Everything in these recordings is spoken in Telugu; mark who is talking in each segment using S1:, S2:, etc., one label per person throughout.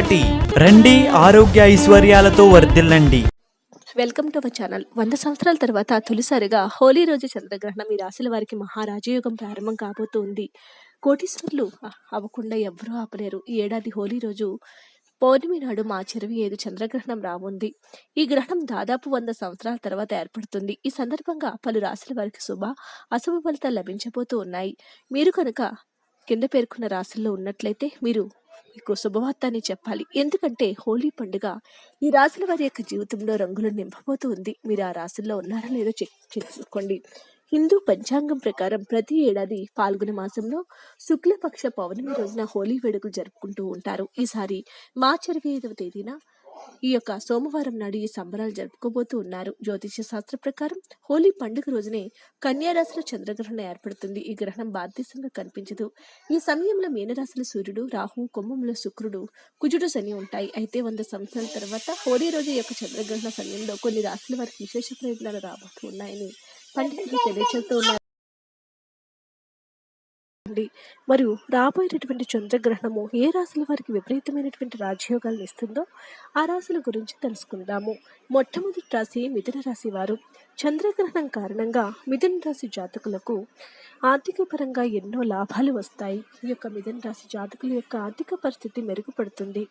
S1: రండి ఆరోగ్య ఐశ్వర్యాలతో వర్ధిల్లండి.
S2: వెల్కమ్ టు అవర్ ఛానల్ వంద సంవత్సరాల తర్వాత తొలిసారిగా హోలీ రోజు చంద్రగ్రహణం ఈ రాశుల వారికి మహారాజయోగం ప్రారంభం కాబోతోంది. కోటీశ్వర్లు అవ్వకుండా ఎవరూ ఆపలేరు. ఈ ఏడాది హోలీ రోజు పౌర్ణమి నాడు మా చెరువు ఏడు చంద్రగ్రహణం రానుంది ఈ గ్రహణం దాదాపు వంద సంవత్సరాల తర్వాత ఏర్పడుతుంది. ఈ సందర్భంగా పలు రాశుల వారికి శుభ అశుభ ఫలితాలు లభించబోతూ ఉన్నాయి. మీరు కనుక కింద పేర్కొన్న రాశుల్లో ఉన్నట్లయితే మీరు మీకు శుభవార్తని చెప్పాలి. ఎందుకంటే హోలీ పండుగ ఈ రాశుల వారి యొక్క జీవితంలో రంగులు నింపబోతూ ఉంది. మీరు ఆ రాశుల్లో ఉన్నారా లేదో చెక్ చేసుకోండి. హిందూ పంచాంగం ప్రకారం ప్రతి ఏడాది పాల్గొన మాసంలో శుక్లపక్ష పౌర్ణమి రోజున హోలీ వేడుకలు జరుపుకుంటూ ఉంటారు. ఈసారి మార్చి ఇరవై ఐదవ తేదీన ఈ యొక్క సోమవారం నాడు ఈ సంబరాలు జరుపుకోబోతూ ఉన్నారు. జ్యోతిష శాస్త్ర ప్రకారం హోలీ పండుగ రోజునే కన్యారాశిలో చంద్రగ్రహణం ఏర్పడుతుంది. ఈ గ్రహణం భారతదేశంగా కనిపించదు. ఈ సమయంలో మీనరాశిలో సూర్యుడు రాహు కుంభంలో శుక్రుడు కుజుడు శని ఉంటాయి. అయితే వంద సంవత్సరాల తర్వాత హోలీ రోజు యొక్క చంద్రగ్రహణ సమయంలో కొన్ని రాశుల వారికి విశేష ప్రయోజనాలు రాబోతూ ఉన్నాయని పండితులు తెలియజేస్తూ ఉన్నారు. ఉంది. మరియు రాబోయేటటువంటి చంద్రగ్రహణము ఏ రాశుల వారికి విపరీతమైనటువంటి రాజయోగాలను ఇస్తుందో ఆ రాశుల గురించి తెలుసుకుందాము. మొట్టమొదటి రాశి మిథున రాశి వారు. చంద్రగ్రహణం కారణంగా మిథున రాశి జాతకులకు ఆర్థిక పరంగా ఎన్నో లాభాలు వస్తాయి. ఈ యొక్క మిథున రాశి జాతకుల యొక్క ఆర్థిక పరిస్థితి మెరుగుపడుతుంది.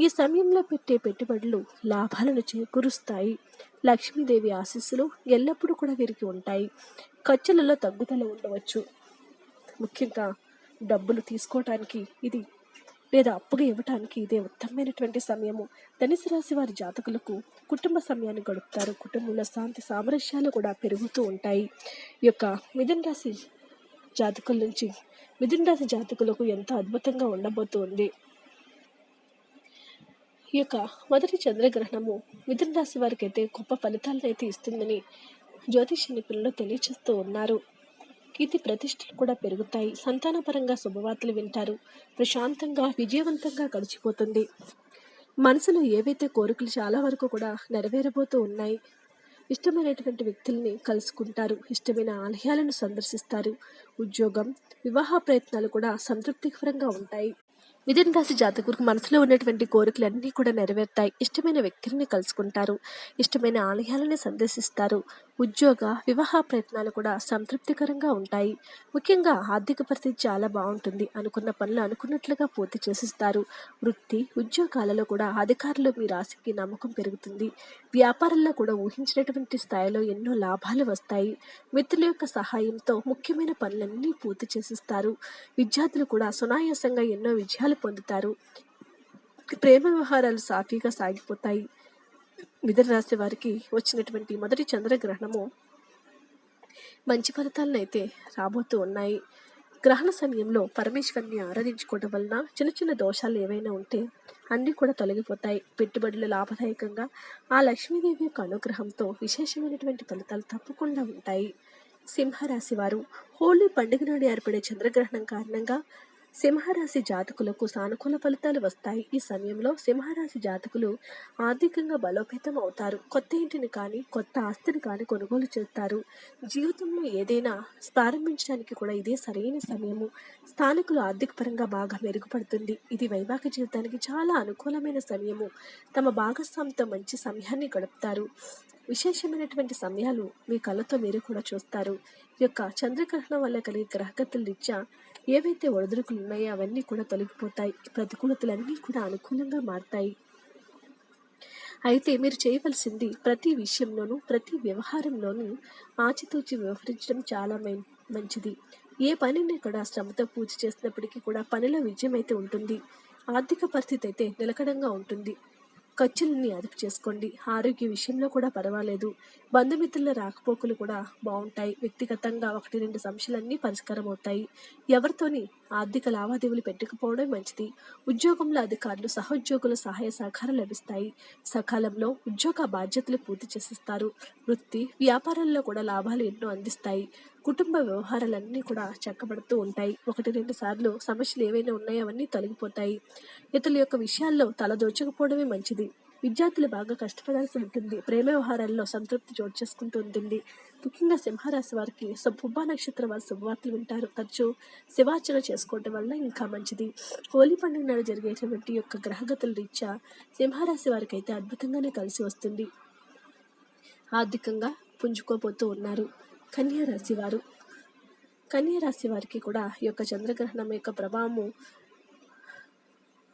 S2: ఈ సమయంలో పెట్టే పెట్టుబడులు లాభాలను చేకూరుస్తాయి. లక్ష్మీదేవి ఆశీస్సులు ఎల్లప్పుడూ కూడా వీరికి ఉంటాయి. ఖర్చులలో తగ్గుదల ఉండవచ్చు. ముఖ్యంగా డబ్బులు తీసుకోవటానికి ఇది లేదా అప్పుగా ఇవ్వటానికి ఇదే ఉత్తమమైనటువంటి సమయము. ధనుసు రాశి వారి జాతకులకు కుటుంబ సమయాన్ని గడుపుతారు. కుటుంబంలో శాంతి సామరస్యాలు కూడా పెరుగుతూ ఉంటాయి. ఈ యొక్క మిథున రాశి జాతకుల నుంచి మిథున రాశి జాతకులకు ఎంతో అద్భుతంగా ఉండబోతుంది. ఈ యొక్క మొదటి చంద్రగ్రహణము మిథున రాశి వారికి అయితే గొప్ప ఫలితాలను అయితే ఇస్తుందని జ్యోతిష నిపుణులు తెలియచేస్తూ ఉన్నారు. కీర్తి ప్రతిష్టలు కూడా పెరుగుతాయి. సంతానపరంగా శుభవార్తలు వింటారు. ప్రశాంతంగా విజయవంతంగా గడిచిపోతుంది. మనసులో ఏవైతే కోరికలు చాలా వరకు కూడా నెరవేరబోతూ ఉన్నాయి ఇష్టమైనటువంటి వ్యక్తుల్ని కలుసుకుంటారు. ఇష్టమైన ఆలయాలను సందర్శిస్తారు. ఉద్యోగం వివాహ ప్రయత్నాలు కూడా సంతృప్తికరంగా ఉంటాయి. మిథున రాశి జాతకుడికి మనసులో ఉన్నటువంటి కోరికలన్నీ కూడా నెరవేరుతాయి. ఇష్టమైన వ్యక్తుల్ని కలుసుకుంటారు. ఇష్టమైన ఆలయాలని సందర్శిస్తారు. ఉద్యోగ వివాహ ప్రయత్నాలు కూడా సంతృప్తికరంగా ఉంటాయి. ముఖ్యంగా ఆర్థిక పరిస్థితి చాలా బాగుంటుంది. అనుకున్న పనులు అనుకున్నట్లుగా పూర్తి చేసిస్తారు. వృత్తి ఉద్యోగాలలో కూడా అధికారులు మీ రాశికి నమ్మకం పెరుగుతుంది. వ్యాపారంలో కూడా ఊహించినటువంటి స్థాయిలో ఎన్నో లాభాలు వస్తాయి. మిత్రుల యొక్క సహాయంతో ముఖ్యమైన పనులన్నీ పూర్తి చేసిస్తారు. విద్యార్థులు కూడా సునాయాసంగా ఎన్నో విజయాలు పొందుతారు. ప్రేమ వ్యవహారాలు సాఫీగా సాగిపోతాయి. మిథున రాశి వారికి వచ్చినటువంటి మొదటి చంద్రగ్రహణము మంచి ఫలితాలను అయితే రాబోతూ ఉన్నాయి. గ్రహణ సమయంలో పరమేశ్వరిని ఆరాధించుకోవడం వలన చిన్న చిన్న దోషాలు ఏవైనా ఉంటే అన్నీ కూడా తొలగిపోతాయి. పెట్టుబడులు లాభదాయకంగా ఆ లక్ష్మీదేవి యొక్క అనుగ్రహంతో విశేషమైనటువంటి ఫలితాలు తప్పకుండా ఉంటాయి. సింహరాశి వారు హోలీ పండుగ నాడు ఏర్పడే చంద్రగ్రహణం కారణంగా సింహరాశి జాతకులకు సానుకూల ఫలితాలు వస్తాయి. ఈ సమయంలో సింహరాశి జాతకులు ఆర్థికంగా బలోపేతం అవుతారు. కొత్త ఇంటిని కానీ కొత్త ఆస్తిని కానీ కొనుగోలు చేస్తారు. జీవితంలో ఏదైనా ప్రారంభించడానికి కూడా ఇదే సరైన సమయము. స్థానికులు ఆర్థిక పరంగా బాగా మెరుగుపడుతుంది. ఇది వైవాహిక జీవితానికి చాలా అనుకూలమైన సమయము. తమ భాగస్వామితో మంచి సమయాన్ని గడుపుతారు. విశేషమైనటువంటి సమయాలు మీ కళ్ళతో మీరు కూడా చూస్తారు. ఈ యొక్క చంద్రగ్రహణం వల్ల కలిగే గ్రహగతుల రీత్యా ఏవైతే ఒడిదుడుకులు ఉన్నాయో అవన్నీ కూడా తొలగిపోతాయి. ప్రతికూలతలన్నీ కూడా అనుకూలంగా మారతాయి. అయితే మీరు చేయవలసింది ప్రతి విషయంలోనూ ప్రతి వ్యవహారంలోనూ ఆచితూచి వ్యవహరించడం చాలా మం- మంచిది. ఏ పనిని కూడా శ్రమతో పూర్తి చేసినప్పటికీ కూడా పనిలో విజయం అయితే ఉంటుంది. ఆర్థిక పరిస్థితి అయితే నిలకడంగా ఉంటుంది. ఖర్చుల్ని అదుపు చేసుకోండి. ఆరోగ్య విషయంలో కూడా పర్వాలేదు. బంధుమిత్రుల రాకపోకలు కూడా బాగుంటాయి వ్యక్తిగతంగా ఒకటి రెండు సమస్యలన్నీ పరిష్కారం అవుతాయి ఎవరితోని ఆర్థిక లావాదేవీలు పెట్టుకుపోవడం మంచిది. ఉద్యోగంలో అధికారులు సహోద్యోగుల సహాయ సహకారం లభిస్తాయి. సకాలంలో ఉద్యోగ బాధ్యతలు పూర్తి చేసిస్తారు. వృత్తి వ్యాపారాల్లో కూడా లాభాలు ఎన్నో అందిస్తాయి. కుటుంబ వ్యవహారాలన్నీ కూడా చక్కబడుతూ ఉంటాయి. ఒకటి రెండు సార్లు సమస్యలు ఏవైనా ఉన్నాయో అవన్నీ తొలగిపోతాయి. ఇతరుల యొక్క విషయాల్లో తలదోచకపోవడమే మంచిది. విద్యార్థులు బాగా కష్టపడాల్సి ఉంటుంది. ప్రేమ వ్యవహారాల్లో సంతృప్తి చోటు చేసుకుంటూ ఉంటుంది. ముఖ్యంగా సింహరాశి వారికి పుబ్బా నక్షత్రం వారి శుభవార్తలు వింటారు. తరచూ శివార్చన చేసుకోవడం వల్ల ఇంకా మంచిది. హోలీ పండుగ నాడు జరిగేటువంటి యొక్క గ్రహగతుల రీత్యా సింహరాశి వారికి అయితే అద్భుతంగానే కలిసి వస్తుంది. ఆర్థికంగా పుంజుకోబోతూ ఉన్నారు. కన్యారాశి వారు కన్యారాశి వారికి కూడా ఈ యొక్క చంద్రగ్రహణం యొక్క ప్రభావము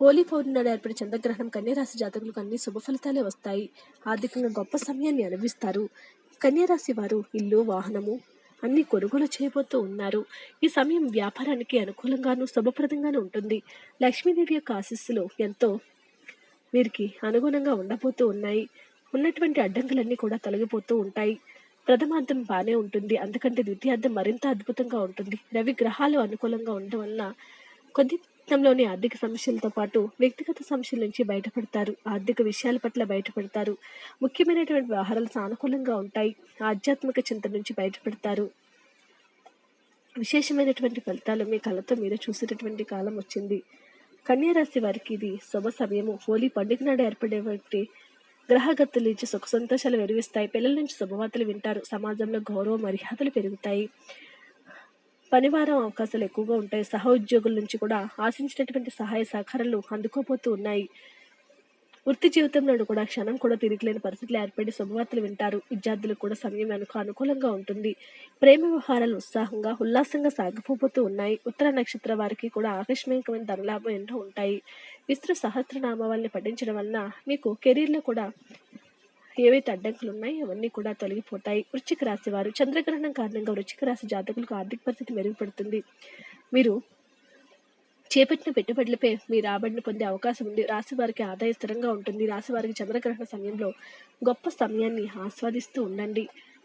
S2: హోలీ పౌర్ణమి నాడు ఏర్పడే చంద్రగ్రహణం కన్యరాశి జాతకులకు అన్ని శుభ ఫలితాలే వస్తాయి. ఆర్థికంగా గొప్ప సమయాన్ని అనుభవిస్తారు. కన్యరాశి వారు ఇల్లు వాహనము అన్ని కొనుగోలు చేయబోతూ ఉన్నారు. ఈ సమయం వ్యాపారానికి అనుకూలంగాను శుభప్రదంగాను ఉంటుంది. లక్ష్మీదేవి యొక్క ఆశీస్సులు ఎంతో వీరికి అనుగుణంగా ఉండబోతూ ఉన్నాయి. ఉన్నటువంటి అడ్డంకులన్నీ కూడా తొలగిపోతూ ఉంటాయి. ప్రథమార్థం బాగానే ఉంటుంది. అందుకంటే ద్వితీయార్థం మరింత అద్భుతంగా ఉంటుంది. రవి గ్రహాలు అనుకూలంగా ఉండడం వలన కొద్ది జీవితంలోని ఆర్థిక సమస్యలతో పాటు వ్యక్తిగత సమస్యల నుంచి బయటపడతారు. ఆర్థిక విషయాల పట్ల బయటపడతారు. ముఖ్యమైనటువంటి వ్యవహారాలు సానుకూలంగా ఉంటాయి. ఆధ్యాత్మిక చింత నుంచి బయటపడతారు. విశేషమైనటువంటి ఫలితాలు మీ కళ్ళతో మీరు చూసేటటువంటి కాలం వచ్చింది. కన్యారాశి వారికి ఇది శుభ సమయము. హోలీ పండుగ నాడు ఏర్పడేటువంటి గ్రహగతులు ఇచ్చి సుఖ సంతోషాలు వెరివిస్తాయి పిల్లల నుంచి శుభవార్తలు వింటారు. సమాజంలో గౌరవ మర్యాదలు పెరుగుతాయి. పనివారం అవకాశాలు ఎక్కువగా ఉంటాయి. సహ ఉద్యోగుల నుంచి కూడా ఆశించినటువంటి సహాయ సహకారాలు అందుకోబోతూ ఉన్నాయి. వృత్తి జీవితంలో కూడా క్షణం కూడా తిరిగిలేని పరిస్థితులు ఏర్పడి శుభవార్తలు వింటారు. విద్యార్థులకు కూడా సమయం వెనుక అనుకూలంగా ఉంటుంది. ప్రేమ వ్యవహారాలు ఉత్సాహంగా ఉల్లాసంగా సాగిపోతూ ఉన్నాయి. ఉత్తర నక్షత్ర వారికి కూడా ఆకస్మికమైన ధనలాభం ఎన్నో ఉంటాయి. విస్తృత సహస్రనామావళిని పఠించడం వలన మీకు కెరీర్లో కూడా ఏవైతే అడ్డంకులు ఉన్నాయో అవన్నీ కూడా తొలగిపోతాయి. వృశ్చిక రాశి వారు చంద్రగ్రహణం కారణంగా వృశ్చిక రాశి జాతకులకు ఆర్థిక పరిస్థితి మెరుగుపడుతుంది. మీరు చేపట్టిన పెట్టుబడులపై మీ రాబడిని పొందే అవకాశం ఉంది. రాశి వారికి ఆదాయ స్థిరంగా ఉంటుంది. రాశి వారికి చంద్రగ్రహణ సమయంలో గొప్ప సమయాన్ని ఆస్వాదిస్తూ ఉండండి.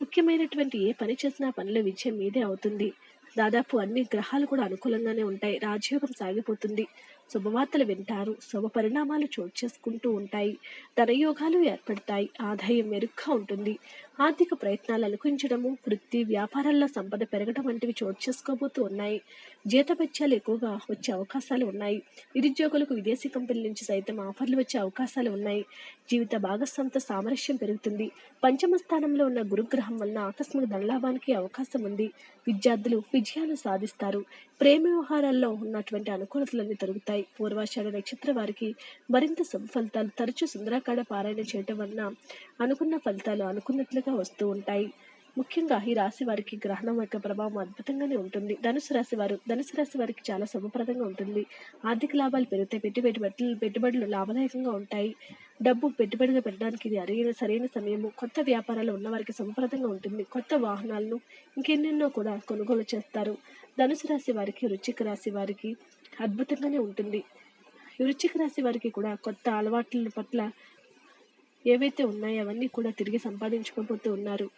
S2: ముఖ్యమైనటువంటి ఏ పని చేసినా పనిలో విజయం మీదే అవుతుంది. దాదాపు అన్ని గ్రహాలు కూడా అనుకూలంగానే ఉంటాయి. రాజయోగం సాగిపోతుంది. శుభవార్తలు వింటారు. శుభ పరిణామాలు చోటు చేసుకుంటూ ఉంటాయి. ధనయోగాలు ఏర్పడతాయి. ఆదాయం మెరుగ్గా ఉంటుంది. ఆర్థిక ప్రయత్నాలు అనుకుంచడము వృత్తి వ్యాపారాల్లో సంపద పెరగడం వంటివి చోటు చేసుకోబోతూ ఉన్నాయి. జీతభత్యాలు ఎక్కువగా వచ్చే అవకాశాలు ఉన్నాయి. నిరుద్యోగులకు విదేశీ కంపెనీల నుంచి సైతం ఆఫర్లు వచ్చే అవకాశాలు ఉన్నాయి. జీవిత భాగస్వామితో సామరస్యం పెరుగుతుంది. పంచమ స్థానంలో ఉన్న గురుగ్రహం వలన ఆకస్మిక ధనలాభానికి అవకాశం ఉంది. విద్యార్థులు విజయాలు సాధిస్తారు. ప్రేమ వ్యవహారాల్లో ఉన్నటువంటి అనుకూలతలన్నీ తొలుగుతాయి. పూర్వాషాఢ నక్షత్ర వారికి మరింత శుభ ఫలితాలు తరచూ సుందరాకాడ పారాయణ చేయటం వలన అనుకున్న ఫలితాలు అనుకున్నట్లుగా వస్తూ ఉంటాయి. ముఖ్యంగా ఈ రాశి వారికి గ్రహణం యొక్క ప్రభావం అద్భుతంగానే ఉంటుంది. ధనుసు రాశి వారు ధనుసు రాశి వారికి చాలా శుభప్రదంగా ఉంటుంది. ఆర్థిక లాభాలు పెరుగుతాయి పెట్టి పెట్టుబడులు పెట్టుబడులు లాభదాయకంగా ఉంటాయి. డబ్బు పెట్టుబడిగా పెట్టడానికి ఇది అరిగిన సరైన సమయము. కొత్త వ్యాపారాలు ఉన్నవారికి సంప్రదంగా శుభప్రదంగా ఉంటుంది. కొత్త వాహనాలను ఇంకెన్నెన్నో కూడా కొనుగోలు చేస్తారు. ధనుసు రాశి వారికి వృచ్చిక రాశి వారికి అద్భుతంగానే ఉంటుంది. ఈ రాశి వారికి కూడా కొత్త అలవాట్ల పట్ల ఏవైతే ఉన్నాయో అవన్నీ కూడా తిరిగి సంపాదించుకోబోతూ ఉన్నారు.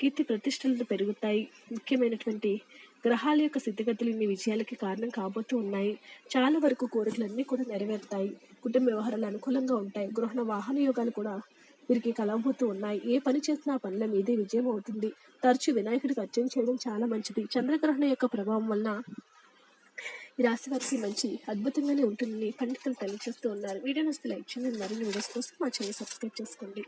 S2: కీర్తి ప్రతిష్టలు పెరుగుతాయి. ముఖ్యమైనటువంటి గ్రహాల యొక్క స్థితిగతులు ఇన్ని విజయాలకి కారణం కాబోతూ ఉన్నాయి. చాలా వరకు కోరికలన్నీ కూడా నెరవేరుతాయి. కుటుంబ వ్యవహారాలు అనుకూలంగా ఉంటాయి. గృహణ వాహన యోగాలు కూడా వీరికి కలవబోతూ ఉన్నాయి. ఏ పని చేసినా ఆ పనుల మీదే విజయం అవుతుంది. తరచూ వినాయకుడికి అర్చన చేయడం చాలా మంచిది. చంద్రగ్రహణ యొక్క ప్రభావం వలన ఈ రాశి వారికి మంచి అద్భుతంగానే ఉంటుందని పండితులు తెలియజేస్తూ ఉన్నారు. వీడియో నస్తే లైక్ చేయండి. మరిన్ని వీడియోస్ కోసం మా ఛానల్ సబ్స్క్రైబ్ చేసుకోండి.